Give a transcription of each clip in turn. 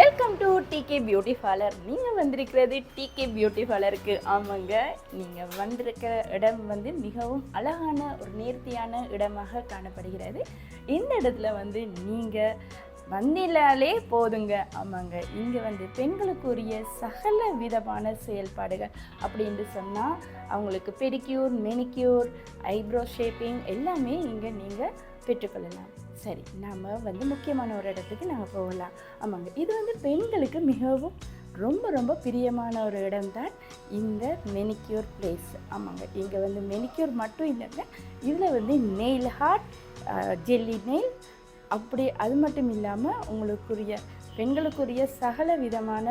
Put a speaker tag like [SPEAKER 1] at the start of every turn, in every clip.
[SPEAKER 1] Welcome to DK beauty parlour நீங்கள் வந்திருக்கிறது decay beauty பார்லருக்கு ஆமாங்க நீங்கள் வந்திருக்கிற இடம் வந்து மிகவும் அழகான ஒரு நேர்த்தியான இடமாக காணப்படுகிறது. இந்த இடத்துல வந்து நீங்கள் வந்திலாலே போதுங்க. ஆமாங்க இங்கே வந்து பெண்களுக்குரிய சகல விதமான செயல்பாடுகள் அப்படின்னு சொன்னால் அவங்களுக்கு பெடிக்யூர் மெனிக்யூர் ஐப்ரோ ஷேப்பிங் எல்லாமே இங்கே நீங்கள் பெற்றுக்கொள்ளலாம். சரி நாம் வந்து முக்கியமான ஒரு இடத்துக்கு நாங்கள் போகலாம். ஆமாங்க. இது வந்து பெண்களுக்கு மிகவும் ரொம்ப ரொம்ப பிரியமான ஒரு இடம் தான் இந்த மெனிக்யூர் பிளேஸ் ஆமாங்க. இங்கே வந்து மெனிக்யூர் மட்டும் இல்லைங்க. இதில் வந்து நெயில் ஹார்ட் ஜெல்லி நெயில் அப்படி அது மட்டும் இல்லாமல் உங்களுக்குரிய பெண்களுக்குரிய சகல விதமான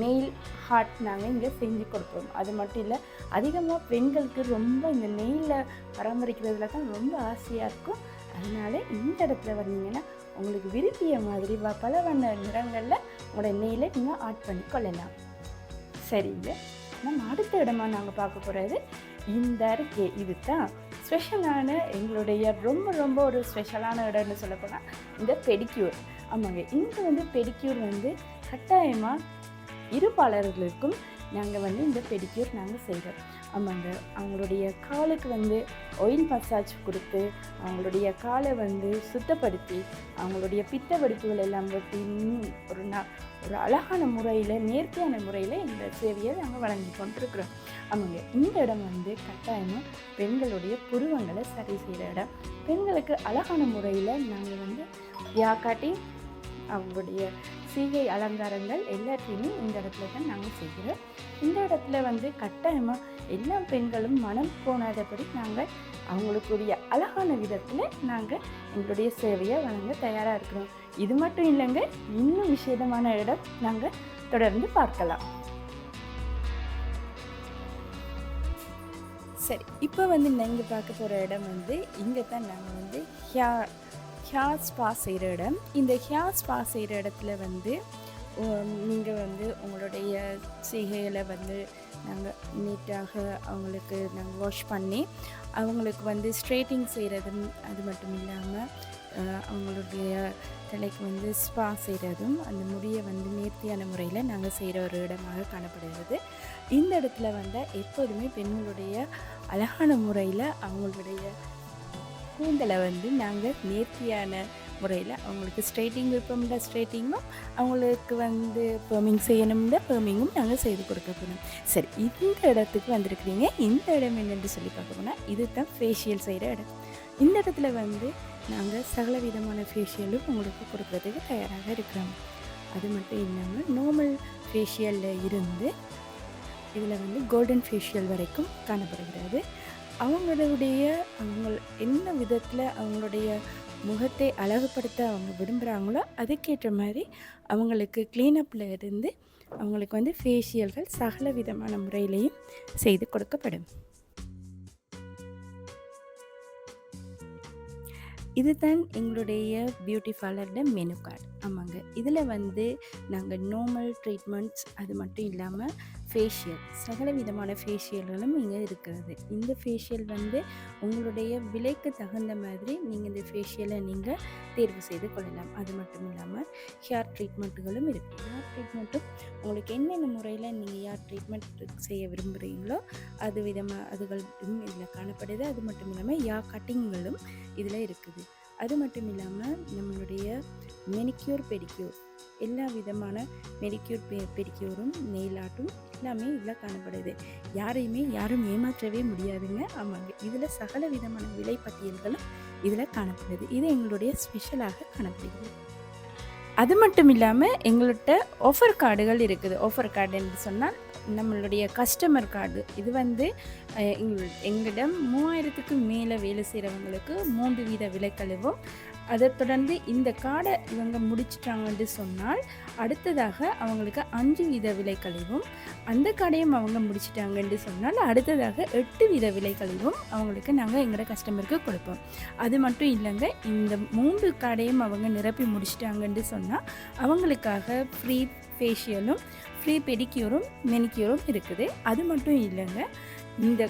[SPEAKER 1] நெயில் ஹார்ட் நாங்கள் இங்கே செஞ்சு கொடுப்போம். அது மட்டும் இல்லை அதிகமாக பெண்களுக்கு ரொம்ப இந்த நெயிலை பராமரிக்கிறதுல தான் ரொம்ப ஆசையாக இருக்கும். அதனால இந்த இடத்துல வந்தீங்கன்னா உங்களுக்கு விரும்பிய மாதிரி வ- பல வண்ண நிறங்களில் உங்களோட நெயிலை நீங்கள் ஆட் பண்ணி கொள்ளலாம். சரிங்க. நம்ம அடுத்த இடமா நாங்கள் பார்க்க போகிறது இந்த இருக்கே இது தான் ஸ்பெஷலான எங்களுடைய ரொம்ப ரொம்ப ஒரு ஸ்பெஷலான இடம்னு சொல்லப்போனால் இந்த பெடிக்யூர் ஆமாங்க. இங்கே வந்து பெடிக்யூர் வந்து கட்டாயமாக இருப்பாளர்களுக்கும் நாங்கள் வந்து இந்த பெடிக்யூர் நாங்கள் செய்கிறோம் ஆமாங்க. அவங்களுடைய காலுக்கு வந்து ஒயின் மசாஜ் கொடுத்து அவங்களுடைய காலை வந்து சுத்தப்படுத்தி அவங்களுடைய பித்த வெடிப்புகள் எல்லாம் வெட்டி ஒரு ந ஒரு அழகான முறையில் நேர்த்தியான முறையில் இந்த சேவையை நாங்கள் வழங்கி கொண்டிருக்கிறோம். ஆமாங்க. இந்த இடம் வந்து கட்டாயமாக பெண்களுடைய புருவங்களை சரி செய்கிற இடம். பெண்களுக்கு அழகான முறையில் நாங்கள் வந்து யாக்காட்டி அவங்களுடைய சீகை அலங்காரங்கள் எல்லாத்தையுமே இந்த இடத்துல தான் நாங்கள் செய்கிறோம். இந்த இடத்துல வந்து கட்டாயமாக எல்லா பெண்களும் மனம் போனாதபடி நாங்கள் அவங்களுக்குரிய அழகான விதத்தில் நாங்கள் எங்களுடைய சேவையை வழங்க தயாராக இருக்கிறோம். இது மட்டும் இல்லைங்க இன்னும் விசேடமான இடம் நாங்கள் தொடர்ந்து பார்க்கலாம். சரி இப்போ வந்து நீங்கள் பார்க்க போகிற இடம் வந்து இங்கே தான் நாங்கள் வந்து ஹியா ஹேர் ஸ்பா செய்கிற இடம். இந்த ஹேர் ஸ்பா செய்கிற இடத்துல வந்து நீங்கள் வந்து உங்களுடைய சிகைகளை வந்து நாங்கள் நீட்டாக அவங்களுக்கு நாங்கள் வாஷ் பண்ணி அவங்களுக்கு வந்து ஸ்ட்ரெயிட்டிங் செய்கிறதும் அது மட்டும் இல்லாமல் அவங்களுடைய தலைக்கு வந்து ஸ்பா செய்கிறதும் அந்த முடியை வந்து நேர்த்தியான முறையில் நாங்கள் செய்கிற ஒரு இடமாக காணப்படுகிறது. இந்த இடத்துல வந்தால் எப்போதுமே பெண்களுடைய அழகான முறையில் அவங்களுடைய கூந்தலை வந்து நாங்கள் நேர்த்தியான முறையில் அவங்களுக்கு ஸ்ட்ரைட்டிங் விருப்பம்னா ஸ்ட்ரைட்டிங்கும் அவங்களுக்கு வந்து பெர்மிங் செய்யணும்னா பெர்மிங்கும் நாங்கள் செய்து கொடுக்க போகிறோம் சரி இந்த இடத்துக்கு வந்திருக்கிறீங்க. இந்த இடம் என்னென்று சொல்லி பார்க்க போனால் இது தான் ஃபேஷியல் செய்கிற இடம். இந்த இடத்துல வந்து நாங்கள் சகல விதமான ஃபேஷியலும் உங்களுக்கு கொடுக்குறதுக்கு தயாராக இருக்கிறோம். அது மட்டும் இல்லாமல் நார்மல் ஃபேஷியலில் இருந்து இதில் வந்து கோல்டன் ஃபேஷியல் வரைக்கும் காணப்படுகிறது. அவங்களுடைய அவங்க என்ன விதத்தில் அவங்களுடைய முகத்தை அழகுபடுத்த அவங்க விரும்புகிறாங்களோ அதுக்கேற்ற மாதிரி அவங்களுக்கு க்ளீனப்பில் இருந்து அவங்களுக்கு வந்து ஃபேஷியல்கள் சகல விதமான முறையிலையும் செய்து கொடுக்கப்படும். இதுதான் எங்களுடைய பியூட்டி பார்லரோட மெனு கார்டு ஆமாங்க. இதில் வந்து நாங்கள் நார்மல் ட்ரீட்மெண்ட்ஸ் அது மட்டும் இல்லாமல் ஃபேஷியல் சகல விதமான ஃபேஷியல்களும் இங்கே இருக்கிறது. இந்த ஃபேஷியல் வந்து உங்களுடைய விலைக்கு தகுந்த மாதிரி நீங்கள் இந்த ஃபேஷியலை நீங்கள் தேர்வு செய்து கொள்ளலாம். அது மட்டும் இல்லாமல் ஹேர் ட்ரீட்மெண்ட்டுகளும் இருக்குது ஹேர் ட்ரீட்மெண்ட்டும் உங்களுக்கு என்னென்ன முறையில் நீங்கள் ஹேர் ட்ரீட்மெண்ட் செய்ய விரும்புகிறீங்களோ அது விதமாக அதுகளும் இதில் காணப்படுது. அது மட்டும் இல்லாமல் யா கட்டிங்களும் இதில் இருக்குது. அது மட்டும் இல்லாமல் நம்மளுடைய மெனிக்யூர் பெடிக்யூர் எல்லா விதமான மெடிக்யூர் பெ பெடிக்யூரும் நெயில் ஆர்ட்டும் எல்லாமே இதில் காணப்படுது. யாரையுமே யாரும் ஏமாற்றவே முடியாதுங்க. ஆமாங்க. இதில் சகல விதமான விலைப்பட்டியல்களும் இதில் காணப்படுது. இது எங்களுடைய ஸ்பெஷலாக காணப்படுகிறது. அது மட்டும் இல்லாமல் எங்கள்கிட்ட ஆஃபர் கார்டுகள் இருக்குது. ஆஃபர் கார்டுன்னு சொன்னால் நம்மளுடைய கஸ்டமர் கார்டு இது வந்து எங்களிடம் மூவாயிரத்துக்கு மேலே வேலை செய்கிறவங்களுக்கு மூன்று வீத விலைக்கழிவும் அதை தொடர்ந்து இந்த கார்டை இவங்க முடிச்சிட்டாங்கன்னு சொன்னால் அடுத்ததாக அவங்களுக்கு அஞ்சு வீத விலைக்கழிவும் அந்த கார்டையும் அவங்க முடிச்சிட்டாங்கன்னு சொன்னால் அடுத்ததாக எட்டு வீத விலைக்கழிவும் அவங்களுக்கு நாங்கள் எங்களோட கஸ்டமருக்கு கொடுப்போம். அது மட்டும் இல்லைங்க இந்த மூன்று கார்டையும் அவங்க நிரப்பி முடிச்சிட்டாங்கன்னு சொன்னால் அவங்களுக்காக ஃப்ரீ ஃபேஷியலும் ஃப்ரீ பெடிக்யூரும் மெனிக்யூரும் இருக்குது. அது மட்டும் இல்லைங்க. இந்த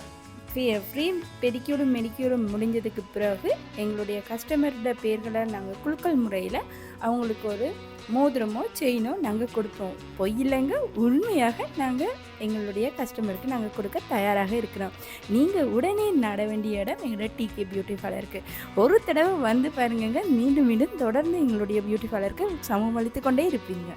[SPEAKER 1] ஃப்ரீ ஃப்ரீ பெடிக்யூரும் மெடிக்யூரும் முடிஞ்சதுக்கு பிறகு எங்களுடைய கஸ்டமரோட பேர்களை நாங்கள் குலுக்கல் முறையில் அவங்களுக்கு ஒரு மோதிரமோ செயினோ நாங்கள் கொடுப்போம். பொய் இல்லைங்க. உண்மையாக நாங்கள் எங்களுடைய கஸ்டமருக்கு நாங்கள் கொடுக்க தயாராக இருக்கிறோம். நீங்கள் உடனே நட வேண்டிய இடம் எங்களோட டிகே பியூட்டி பார்லருக்கு ஒரு தடவை வந்து பாருங்கங்க. மீண்டும் மீண்டும் தொடர்ந்து எங்களுடைய பியூட்டி பார்லருக்கு சமம் அளித்து கொண்டே இருப்பீங்க.